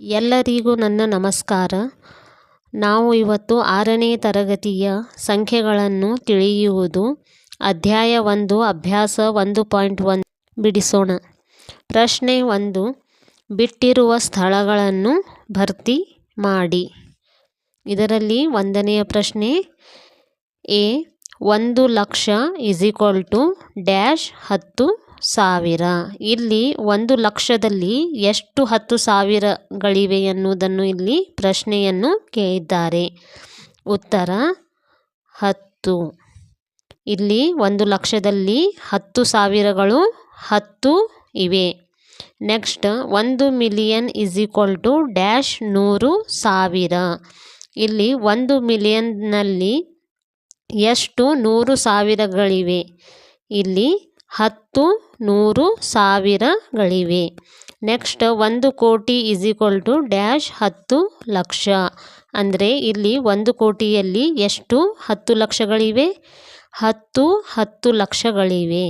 ಎಲ್ಲರಿಗೂ ನನ್ನ ನಮಸ್ಕಾರ. ನಾವು ಇವತ್ತು ಆರನೇ ತರಗತಿಯ ಸಂಖ್ಯೆಗಳನ್ನು ತಿಳಿಯುವುದು. ಅಧ್ಯಾಯ ಒಂದು, ಅಭ್ಯಾಸ ಒಂದು ಪಾಯಿಂಟ್ ಒನ್ ಬಿಡಿಸೋಣ. ಪ್ರಶ್ನೆ ಒಂದು, ಬಿಟ್ಟಿರುವ ಸ್ಥಳಗಳನ್ನು ಭರ್ತಿ ಮಾಡಿ. ಇದರಲ್ಲಿ ಒಂದನೆಯ ಪ್ರಶ್ನೆ, ಎ, ಒಂದು ಲಕ್ಷ ಈಕ್ವಲ್ ಟು ಡ್ಯಾಶ್ ಹತ್ತು ಸಾವಿರ. ಇಲ್ಲಿ ಒಂದು ಲಕ್ಷದಲ್ಲಿ ಎಷ್ಟು ಹತ್ತು ಸಾವಿರಗಳಿವೆ ಎನ್ನುವುದನ್ನು ಇಲ್ಲಿ ಪ್ರಶ್ನೆಯನ್ನು ಕೇಳಿದ್ದಾರೆ. ಉತ್ತರ, ಹತ್ತು. ಇಲ್ಲಿ ಒಂದು ಲಕ್ಷದಲ್ಲಿ ಹತ್ತು ಸಾವಿರಗಳು ಹತ್ತು ಇವೆ. ನೆಕ್ಸ್ಟ್, ಒಂದು million is equal to dash ನೂರು ಸಾವಿರ. ಇಲ್ಲಿ ಒಂದು ಮಿಲಿಯನ್ನಲ್ಲಿ ಎಷ್ಟು ನೂರು ಸಾವಿರಗಳಿವೆ. ಇಲ್ಲಿ ಹತ್ತು ನೂರು ಸಾವಿರಗಳಿವೆ. ನೆಕ್ಸ್ಟ್ ಒಂದು ಕೋಟಿ ಇಸ್ ಈಕ್ವಲ್ ಟು ಡ್ಯಾಶ್ ಹತ್ತು ಲಕ್ಷ. ಅಂದರೆ ಇಲ್ಲಿ ಒಂದು ಕೋಟಿಯಲ್ಲಿ ಎಷ್ಟು ಹತ್ತು ಲಕ್ಷಗಳಿವೆ? ಹತ್ತು ಹತ್ತು ಲಕ್ಷಗಳಿವೆ.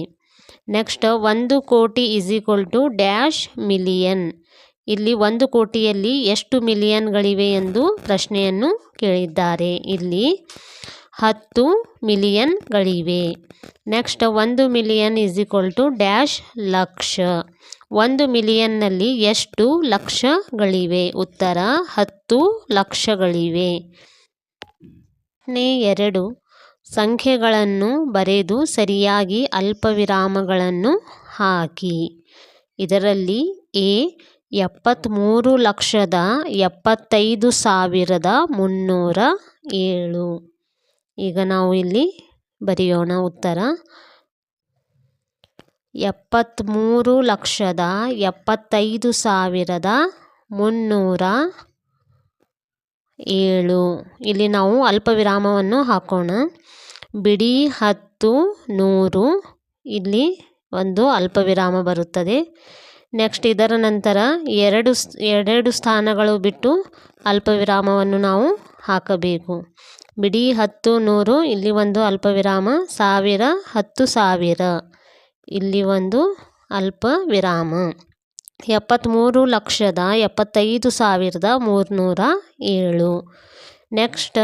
ನೆಕ್ಸ್ಟ್ ಒಂದು ಕೋಟಿ is equal to dash million ಇಲ್ಲಿ ಒಂದು ಕೋಟಿಯಲ್ಲಿ ಎಷ್ಟು ಮಿಲಿಯನ್ಗಳಿವೆ ಎಂದು ಪ್ರಶ್ನೆಯನ್ನು ಕೇಳಿದ್ದಾರೆ. ಇಲ್ಲಿ ಹತ್ತು ಮಿಲಿಯನ್ಗಳಿವೆ ನೆಕ್ಸ್ಟ್ ಒಂದು million is equal to dash lakh. ಒಂದು ಮಿಲಿಯನ್ನಲ್ಲಿ ಎಷ್ಟು ಲಕ್ಷಗಳಿವೆ ಉತ್ತರ, ಹತ್ತು ಲಕ್ಷಗಳಿವೆ ನೇ ಎರಡು, ಸಂಖ್ಯೆಗಳನ್ನು ಬರೆದು ಸರಿಯಾಗಿ ಅಲ್ಪವಿರಾಮಗಳನ್ನು ಹಾಕಿ. ಇದರಲ್ಲಿ ಎ ಎಪ್ಪತ್ತ್ಮೂರು ಲಕ್ಷದ ಎಪ್ಪತ್ತೈದು ಸಾವಿರದ ಮುನ್ನೂರ ಏಳು. ಈಗ ನಾವು ಇಲ್ಲಿ ಬರೆಯೋಣ ಉತ್ತರ. ಎಪ್ಪತ್ತ್ಮೂರು ಲಕ್ಷದ ಎಪ್ಪತ್ತೈದು ಸಾವಿರದ ಮುನ್ನೂರ ಏಳು. ಇಲ್ಲಿ ನಾವು ಅಲ್ಪವಿರಾಮವನ್ನು ಹಾಕೋಣ. ಬಿಡಿ ಹತ್ತು ನೂರು. ಇಲ್ಲಿ ಒಂದು ಅಲ್ಪವಿರಾಮ ಬರುತ್ತದೆ. ನೆಕ್ಸ್ಟ್ ಇದರ ನಂತರ ಎರಡು ಎರಡು ಸ್ಥಾನಗಳು ಬಿಟ್ಟು ಅಲ್ಪವಿರಾಮವನ್ನು ನಾವು ಹಾಕಬೇಕು. ಬಿಡಿ ಹತ್ತು ನೂರು, ಇಲ್ಲಿ ಒಂದು ಅಲ್ಪವಿರಾಮ, ಸಾವಿರ ಹತ್ತು ಸಾವಿರ. ಇಲ್ಲಿ ಒಂದು ಅಲ್ಪ ವಿರಾಮ ಎಪ್ಪತ್ತ್ಮೂರು ಲಕ್ಷದ ಎಪ್ಪತ್ತೈದು ಸಾವಿರದ ಮೂರುನೂರ ಏಳು. ನೆಕ್ಸ್ಟ್,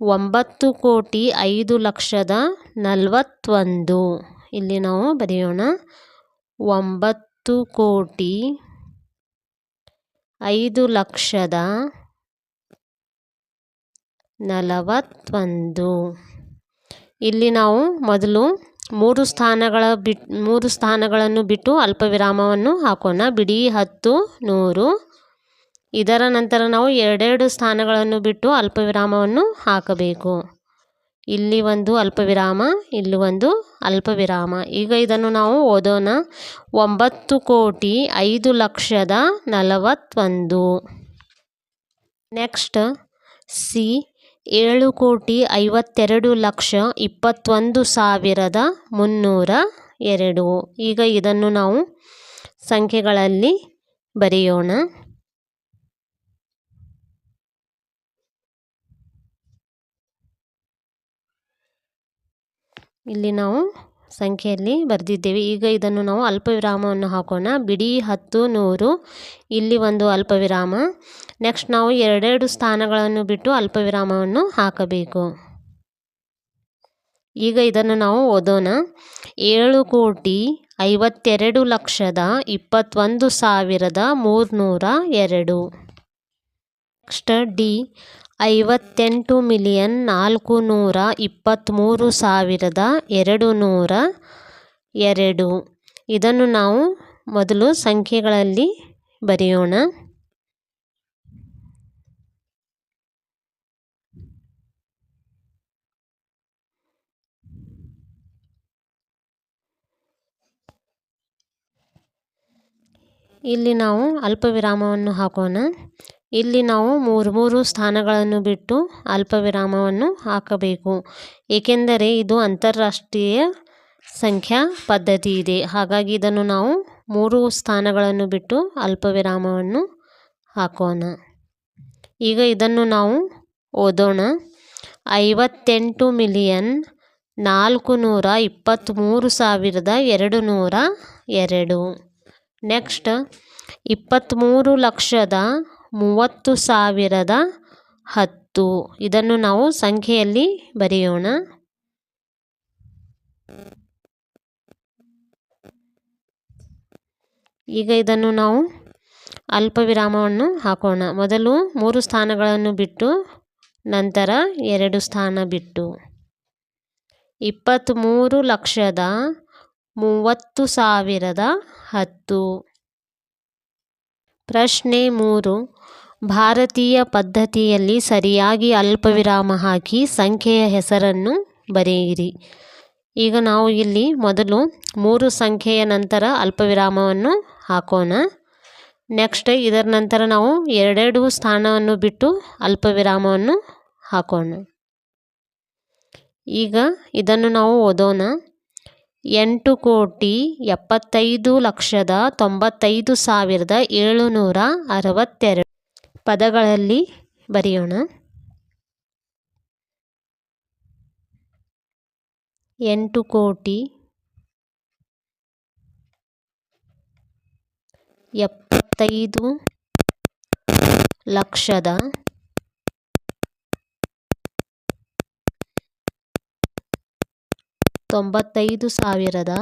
ಒಂಬತ್ತು ಕೋಟಿ ಐದು ಲಕ್ಷದ ನಲವತ್ತೊಂದು. ಇಲ್ಲಿ ನಾವು ಬರೆಯೋಣ. ಒಂಬತ್ತು ಕೋಟಿ ಐದು ಲಕ್ಷದ ನಲವತ್ತೊಂದು. ಇಲ್ಲಿ ನಾವು ಮೊದಲು ಮೂರು ಸ್ಥಾನಗಳ ಬಿಟ್, ಮೂರು ಸ್ಥಾನಗಳನ್ನು ಬಿಟ್ಟು ಅಲ್ಪವಿರಾಮವನ್ನು ಹಾಕೋಣ. ಬಿಡಿ, ಹತ್ತು, ನೂರು. ಇದರ ನಂತರ ನಾವು ಎರಡೆರಡು ಸ್ಥಾನಗಳನ್ನು ಬಿಟ್ಟು ಅಲ್ಪವಿರಾಮವನ್ನು ಹಾಕಬೇಕು. ಇಲ್ಲಿ ಒಂದು ಅಲ್ಪವಿರಾಮ, ಇಲ್ಲಿ ಒಂದು ಅಲ್ಪವಿರಾಮ. ಈಗ ಇದನ್ನು ನಾವು ಓದೋಣ. ಒಂಬತ್ತು ಕೋಟಿ ಐದು ಲಕ್ಷದ ನಲವತ್ತೊಂದು. ನೆಕ್ಸ್ಟ್, ಸಿ ಏಳು ಕೋಟಿ ಐವತ್ತೆರಡು ಲಕ್ಷ ಇಪ್ಪತ್ತೊಂದು ಸಾವಿರದ ಮುನ್ನೂರ ಎರಡು. ಈಗ ಇದನ್ನು ನಾವು ಸಂಖ್ಯೆಗಳಲ್ಲಿ ಬರೆಯೋಣ. ಇಲ್ಲಿ ನಾವು ಸಂಖ್ಯೆಯಲ್ಲಿ ಬರೆದಿದ್ದೇವೆ. ಈಗ ಇದನ್ನು ನಾವು ಅಲ್ಪವಿರಾಮವನ್ನು ಹಾಕೋಣ. ಬಿಡಿ, ಹತ್ತು, ನೂರು. ಇಲ್ಲಿ ಒಂದು ಅಲ್ಪವಿರಾಮ. ನೆಕ್ಸ್ಟ್ ನಾವು ಎರಡೆರಡು ಸ್ಥಾನಗಳನ್ನು ಬಿಟ್ಟು ಅಲ್ಪವಿರಾಮವನ್ನು ಹಾಕಬೇಕು. ಈಗ ಇದನ್ನು ನಾವು ಓದೋಣ. ಏಳು ಕೋಟಿ ಐವತ್ತೆರಡು ಲಕ್ಷದ ಇಪ್ಪತ್ತೊಂದು ಸಾವಿರದ ಮೂರುನೂರ ಎರಡು. ನೆಕ್ಸ್ಟ್ ಡಿ ಐವತ್ತೆಂಟು ಮಿಲಿಯನ್ ನಾಲ್ಕು ನೂರ ಇಪ್ಪತ್ತ್ಮೂರು ಸಾವಿರದ ಎರಡು ನೂರ ಎರಡು. ಇದನ್ನು ನಾವು ಮೊದಲು ಸಂಖ್ಯೆಗಳಲ್ಲಿ ಬರೆಯೋಣ. ಇಲ್ಲಿ ನಾವು ಅಲ್ಪವಿರಾಮವನ್ನು ಹಾಕೋಣ. ಇಲ್ಲಿ ನಾವು ಮೂರು ಮೂರು ಸ್ಥಾನಗಳನ್ನು ಬಿಟ್ಟು ಅಲ್ಪವಿರಾಮವನ್ನು ಹಾಕಬೇಕು. ಏಕೆಂದರೆ ಇದು ಅಂತಾರಾಷ್ಟ್ರೀಯ ಸಂಖ್ಯಾ ಪದ್ಧತಿ ಇದೆ. ಹಾಗಾಗಿ ಇದನ್ನು ನಾವು ಮೂರು ಸ್ಥಾನಗಳನ್ನು ಬಿಟ್ಟು ಅಲ್ಪವಿರಾಮವನ್ನು ಹಾಕೋಣ. ಈಗ ಇದನ್ನು ನಾವು ಓದೋಣ. ಐವತ್ತೆಂಟು ಮಿಲಿಯನ್ ನಾಲ್ಕು ನೂರ ಇಪ್ಪತ್ತ್ಮೂರು ಸಾವಿರದ ಎರಡು ನೂರ ಎರಡು. ನೆಕ್ಸ್ಟ್, ಇಪ್ಪತ್ತ್ಮೂರು ಲಕ್ಷದ ಮೂವತ್ತು ಸಾವಿರದ ಹತ್ತು. ಇದನ್ನು ನಾವು ಸಂಖ್ಯೆಯಲ್ಲಿ ಬರೆಯೋಣ. ಈಗ ಇದನ್ನು ನಾವು ಅಲ್ಪ ವಿರಾಮವನ್ನು ಹಾಕೋಣ. ಮೊದಲು ಮೂರು ಸ್ಥಾನಗಳನ್ನು ಬಿಟ್ಟು, ನಂತರ ಎರಡು ಸ್ಥಾನ ಬಿಟ್ಟು. ಇಪ್ಪತ್ತ್ಮೂರು ಲಕ್ಷದ ಮೂವತ್ತು ಸಾವಿರದ ಹತ್ತು. ಪ್ರಶ್ನೆ ಮೂರು. ಭಾರತೀಯ ಪದ್ಧತಿಯಲ್ಲಿ ಸರಿಯಾಗಿ ಅಲ್ಪವಿರಾಮ ಹಾಕಿ ಸಂಖ್ಯೆಯ ಹೆಸರನ್ನು ಬರೆಯಿರಿ. ಈಗ ನಾವು ಇಲ್ಲಿ ಮೊದಲು ಮೂರು ಸಂಖ್ಯೆಯ ನಂತರ ಅಲ್ಪವಿರಾಮವನ್ನು ಹಾಕೋಣ. ನೆಕ್ಸ್ಟ್ ಇದರ ನಂತರ ನಾವು ಎರಡೆರಡು ಸ್ಥಾನವನ್ನು ಬಿಟ್ಟು ಅಲ್ಪವಿರಾಮವನ್ನು ಹಾಕೋಣ. ಈಗ ಇದನ್ನು ನಾವು ಓದೋಣ. ಎಂಟು ಕೋಟಿ ಎಪ್ಪತ್ತೈದು ಲಕ್ಷದ ತೊಂಬತ್ತೈದು ಸಾವಿರದ ಏಳುನೂರ ಅರವತ್ತೆರಡು. ಪದಗಳಲ್ಲಿ ಬರೆಯೋಣ. ಎಂಟು ಕೋಟಿ ಎಪ್ಪತ್ತೈದು ಲಕ್ಷದ ತೊಂಬತ್ತೈದು ಸಾವಿರದ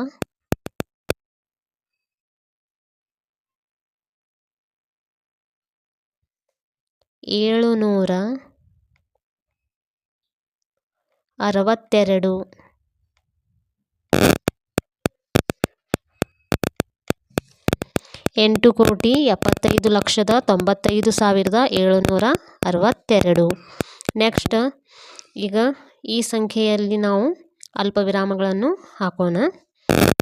ಏಳುನೂರ ಅರವತ್ತೆರಡು. ಎಂಟು ಕೋಟಿ ಎಪ್ಪತ್ತೈದು ಲಕ್ಷದ ತೊಂಬತ್ತೈದು ಸಾವಿರದ ಏಳುನೂರ ಅರವತ್ತೆರಡು. ನೆಕ್ಸ್ಟ್, ಈಗ ಈ ಸಂಖ್ಯೆಯಲ್ಲಿ ನಾವು ಅಲ್ಪ ವಿರಾಮಗಳನ್ನು ಹಾಕೋಣ.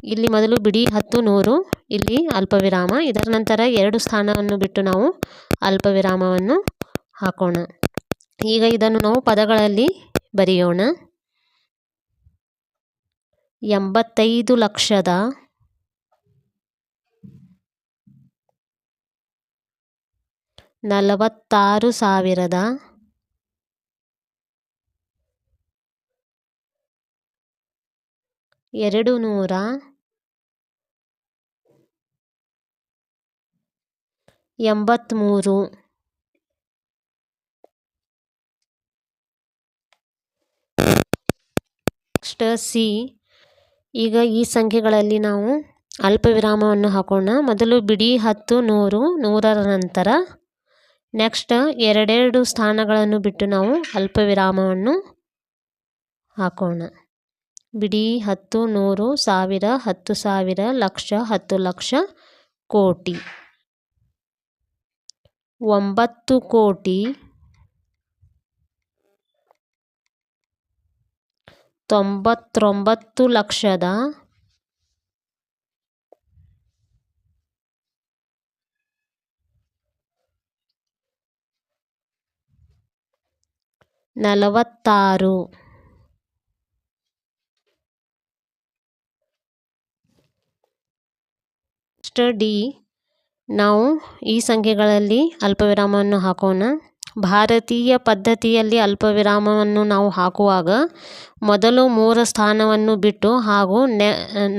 ಇಲ್ಲಿ ಮೊದಲು ಬಿಡಿ ಹತ್ತು ನೂರು, ಇಲ್ಲಿ ಅಲ್ಪ ವಿರಾಮ ಇದರ ನಂತರ ಎರಡು ಸ್ಥಾನವನ್ನು ಬಿಟ್ಟು ನಾವು ಅಲ್ಪವಿರಾಮವನ್ನು ಹಾಕೋಣ. ಈಗ ಇದನ್ನು ನಾವು ಪದಗಳಲ್ಲಿ ಬರೆಯೋಣ. ಎಂಬತ್ತೈದು ಲಕ್ಷದ ನಲವತ್ತಾರು ಸಾವಿರದ ಎರಡು ನೂರ ಎಂಬತ್ತ್ಮೂರು ನೆಕ್ಸ್ಟ್ ಸಿ. ಈಗ ಈ ಸಂಖ್ಯೆಗಳಲ್ಲಿ ನಾವು ಅಲ್ಪ ವಿರಾಮವನ್ನು ಹಾಕೋಣ. ಮೊದಲು ಬಿಡಿ ಹತ್ತು, ನೂರು, ನೂರರ ನಂತರ ನೆಕ್ಸ್ಟ್ ಎರಡೆರಡು ಸ್ಥಾನಗಳನ್ನು ಬಿಟ್ಟು ನಾವು ಅಲ್ಪ ವಿರಾಮವನ್ನು ಹಾಕೋಣ. ಬಿಡಿ ಹತ್ತು ನೂರು ಸಾವಿರ ಹತ್ತು ಸಾವಿರ ಲಕ್ಷ ಹತ್ತು ಲಕ್ಷ ಕೋಟಿ. ಒಂಬತ್ತು ಕೋಟಿ ತೊಂಬತ್ತೊಂಬತ್ತು ಲಕ್ಷದ ನಲವತ್ತಾರು. ಡಿ ನಾವು ಈ ಸಂಖ್ಯೆಗಳಲ್ಲಿ ಅಲ್ಪವಿರಾಮವನ್ನು ಹಾಕೋಣ. ಭಾರತೀಯ ಪದ್ಧತಿಯಲ್ಲಿ ಅಲ್ಪವಿರಾಮವನ್ನು ನಾವು ಹಾಕುವಾಗ ಮೊದಲು ಮೂರು ಸ್ಥಾನವನ್ನು ಬಿಟ್ಟು ಹಾಗೂ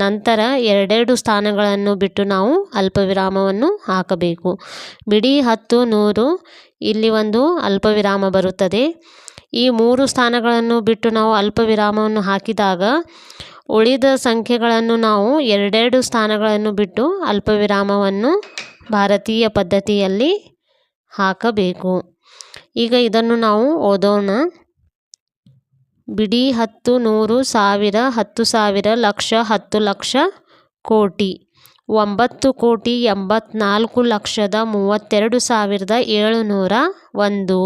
ನಂತರ ಎರಡೆರಡು ಸ್ಥಾನಗಳನ್ನು ಬಿಟ್ಟು ನಾವು ಅಲ್ಪವಿರಾಮವನ್ನು ಹಾಕಬೇಕು. ಬಿಡಿ ಹತ್ತು ನೂರು, ಇಲ್ಲಿ ಒಂದು ಅಲ್ಪವಿರಾಮ ಬರುತ್ತದೆ. ಈ ಮೂರು ಸ್ಥಾನಗಳನ್ನು ಬಿಟ್ಟು ನಾವು ಅಲ್ಪವಿರಾಮವನ್ನು ಹಾಕಿದಾಗ ಉಳಿದ ಸಂಖ್ಯೆಗಳನ್ನು ನಾವು ಎರಡೆರಡು ಸ್ಥಾನಗಳನ್ನು ಬಿಟ್ಟು ಅಲ್ಪವಿರಾಮವನ್ನು ಭಾರತೀಯ ಪದ್ಧತಿಯಲ್ಲಿ ಹಾಕಬೇಕು. ಈಗ ಇದನ್ನು ನಾವು ಓದೋಣ. ಬಿಡಿ ಹತ್ತು, ನೂರು, ಸಾವಿರ, ಹತ್ತು ಸಾವಿರ, ಲಕ್ಷ, ಹತ್ತು ಲಕ್ಷ ಕೋಟಿ. ಒಂಬತ್ತು ಕೋಟಿ ಎಂಬತ್ನಾಲ್ಕು ಲಕ್ಷದ ಮೂವತ್ತೆರಡು ಸಾವಿರದ ಏಳುನೂರ ಒಂದು.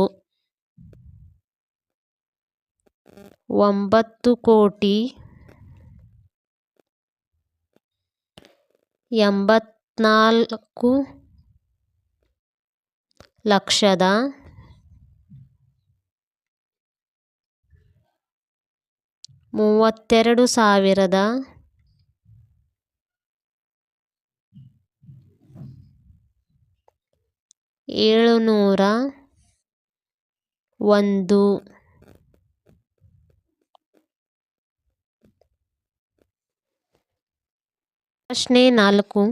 ಒಂಬತ್ತು ಕೋಟಿ ಎಂಬತ್ನಾಲ್ಕು ಲಕ್ಷದ ಮೂವತ್ತೆರಡು ಸಾವಿರದ ಏಳುನೂರ ಒಂದು ಪ್ರಶ್ನೆ ನಾಲ್ಕು.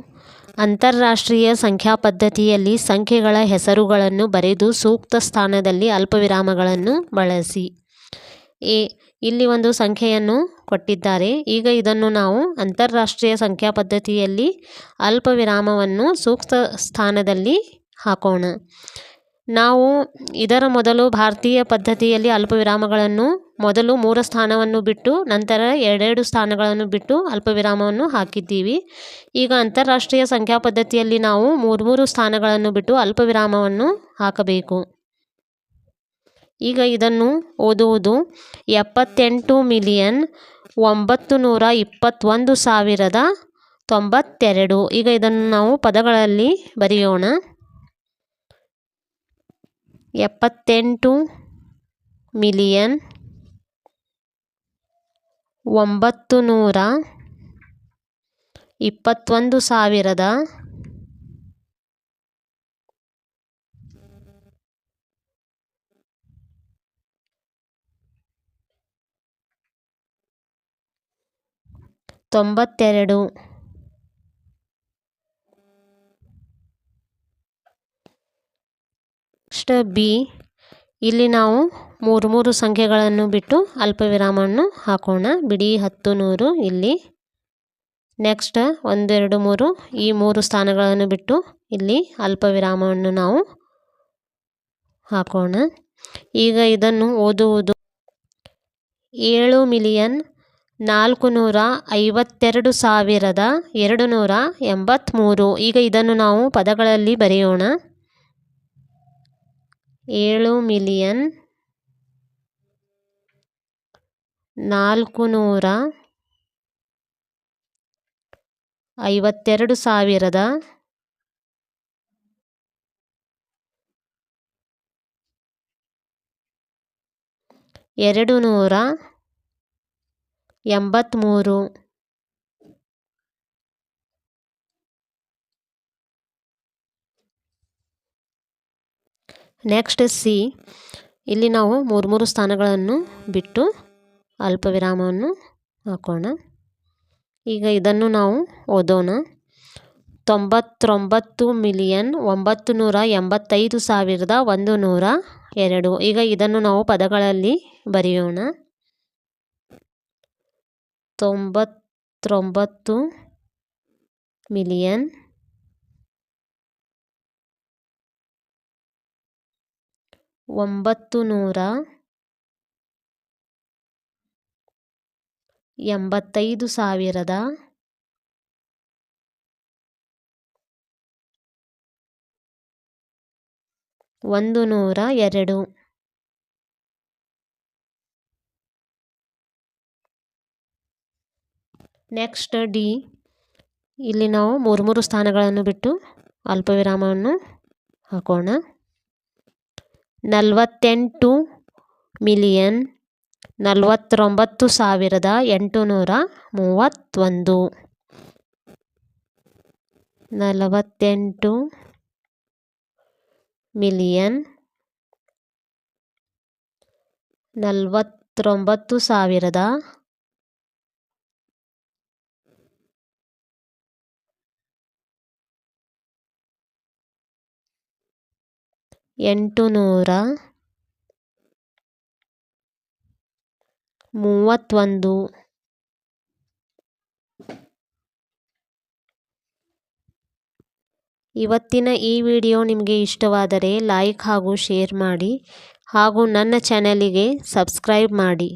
ಅಂತಾರಾಷ್ಟ್ರೀಯ ಸಂಖ್ಯಾ ಪದ್ಧತಿಯಲ್ಲಿ ಸಂಖ್ಯೆಗಳ ಹೆಸರುಗಳನ್ನು ಬರೆದು ಸೂಕ್ತ ಸ್ಥಾನದಲ್ಲಿ ಅಲ್ಪವಿರಾಮಗಳನ್ನು ಬಳಸಿ. ಎ. ಇಲ್ಲಿ ಒಂದು ಸಂಖ್ಯೆಯನ್ನು ಕೊಟ್ಟಿದ್ದಾರೆ. ಈಗ ಇದನ್ನು ನಾವು ಅಂತಾರಾಷ್ಟ್ರೀಯ ಸಂಖ್ಯಾ ಪದ್ಧತಿಯಲ್ಲಿ ಅಲ್ಪವಿರಾಮವನ್ನು ಸೂಕ್ತ ಸ್ಥಾನದಲ್ಲಿ ಹಾಕೋಣ. ನಾವು ಇದರ ಮೊದಲು ಭಾರತೀಯ ಪದ್ಧತಿಯಲ್ಲಿ ಅಲ್ಪವಿರಾಮಗಳನ್ನು ಮೊದಲು ಮೂರು ಸ್ಥಾನವನ್ನು ಬಿಟ್ಟು ನಂತರ ಎರಡೆರಡು ಸ್ಥಾನಗಳನ್ನು ಬಿಟ್ಟು ಅಲ್ಪವಿರಾಮವನ್ನು ಹಾಕಿದ್ದೀವಿ. ಈಗ ಅಂತಾರಾಷ್ಟ್ರೀಯ ಸಂಖ್ಯಾ ಪದ್ಧತಿಯಲ್ಲಿ ನಾವು ಮೂರು ಮೂರು ಸ್ಥಾನಗಳನ್ನು ಬಿಟ್ಟು ಅಲ್ಪವಿರಾಮವನ್ನು ಹಾಕಬೇಕು. ಈಗ ಇದನ್ನು ಓದುವುದು ಎಪ್ಪತ್ತೆಂಟು ಮಿಲಿಯನ್ ಒಂಬತ್ತು ನೂರ ಇಪ್ಪತ್ತೊಂದು ಸಾವಿರದ ತೊಂಬತ್ತೆರಡು. ಈಗ ಇದನ್ನು ನಾವು ಪದಗಳಲ್ಲಿ ಬರೆಯೋಣ. ಎಪ್ಪತ್ತೆಂಟು ಮಿಲಿಯನ್ ಒಂಬತ್ತು ನೂರ ಇಪ್ಪತ್ತೊಂದು ಸಾವಿರದ ತೊಂಬತ್ತೆರಡು. ಬಿ. ಇಲ್ಲಿ ನಾವು ಮೂರು ಮೂರು ಸಂಖ್ಯೆಗಳನ್ನು ಬಿಟ್ಟು ಅಲ್ಪವಿರಾಮವನ್ನು ಹಾಕೋಣ. ಬಿಡಿ ಹತ್ತು ನೂರು ಇಲ್ಲಿ. ನೆಕ್ಸ್ಟ್ ಒಂದೆರಡು ಮೂರು ಈ ಮೂರು ಸ್ಥಾನಗಳನ್ನು ಬಿಟ್ಟು ಇಲ್ಲಿ ಅಲ್ಪವಿರಾಮವನ್ನು ನಾವು ಹಾಕೋಣ. ಈಗ ಇದನ್ನು ಓದುವುದು. ಏಳು ಮಿಲಿಯನ್ ನಾಲ್ಕು ನೂರ ಐವತ್ತೆರಡು ಸಾವಿರದ ಎರಡು ನೂರ ಎಂಬತ್ತ್ಮೂರು. ಈಗ ಇದನ್ನು ನಾವು ಪದಗಳಲ್ಲಿ ಬರೆಯೋಣ. ಏಳು ಮಿಲಿಯನ್ ನಾಲ್ಕು ನೂರ ಐವತ್ತೆರಡು ಸಾವಿರದ ಎರಡು ನೂರ ಎಂಬತ್ತ್ಮೂರು. ನೆಕ್ಸ್ಟ್ ಸಿ ಇಲ್ಲಿ ನಾವು ಮೂರು ಮೂರು ಸ್ಥಾನಗಳನ್ನು ಬಿಟ್ಟು ಅಲ್ಪವಿರಾಮವನ್ನು ಹಾಕೋಣ. ಈಗ ಇದನ್ನು ನಾವು ಓದೋಣ. ತೊಂಬತ್ತೊಂಬತ್ತು ಮಿಲಿಯನ್ ಒಂಬತ್ತು ನೂರ ಎಂಬತ್ತೈದು ಸಾವಿರದ ಒಂದು ನೂರ ಎರಡು. ಈಗ ಇದನ್ನು ನಾವು ಪದಗಳಲ್ಲಿ ಬರೆಯೋಣ. ತೊಂಬತ್ತೊಂಬತ್ತು ಮಿಲಿಯನ್ ಒಂಬತ್ತು ನೂರ ಎಂಬತ್ತೈದು ಸಾವಿರದ ಒಂದು ನೂರ ಎರಡು. ನೆಕ್ಸ್ಟ್ ಡಿ ಇಲ್ಲಿ ನಾವು ಮೂರು ಮೂರು ಸ್ಥಾನಗಳನ್ನು ಬಿಟ್ಟು ಅಲ್ಪವಿರಾಮವನ್ನು ಹಾಕೋಣ. ನಲವತ್ತೆಂಟು ಮಿಲಿಯನ್ ನಲವತ್ತೊಂಬತ್ತು ಸಾವಿರದ ಎಂಟುನೂರ ಮೂವತ್ತೊಂದು. ನಲವತ್ತೆಂಟು ಮಿಲಿಯನ್ ನಲವತ್ತೊಂಬತ್ತು ಸಾವಿರದ ಎಂಟುನೂರ ಮೂವತ್ತೊಂದು. ಇವತ್ತಿನ ಈ ವಿಡಿಯೋ ನಿಮಗೆ ಇಷ್ಟವಾದರೆ ಲೈಕ್ ಹಾಗೂ ಶೇರ್ ಮಾಡಿ ಹಾಗೂ ನನ್ನ ಚಾನಲಿಗೆ ಸಬ್ಸ್ಕ್ರೈಬ್ ಮಾಡಿ.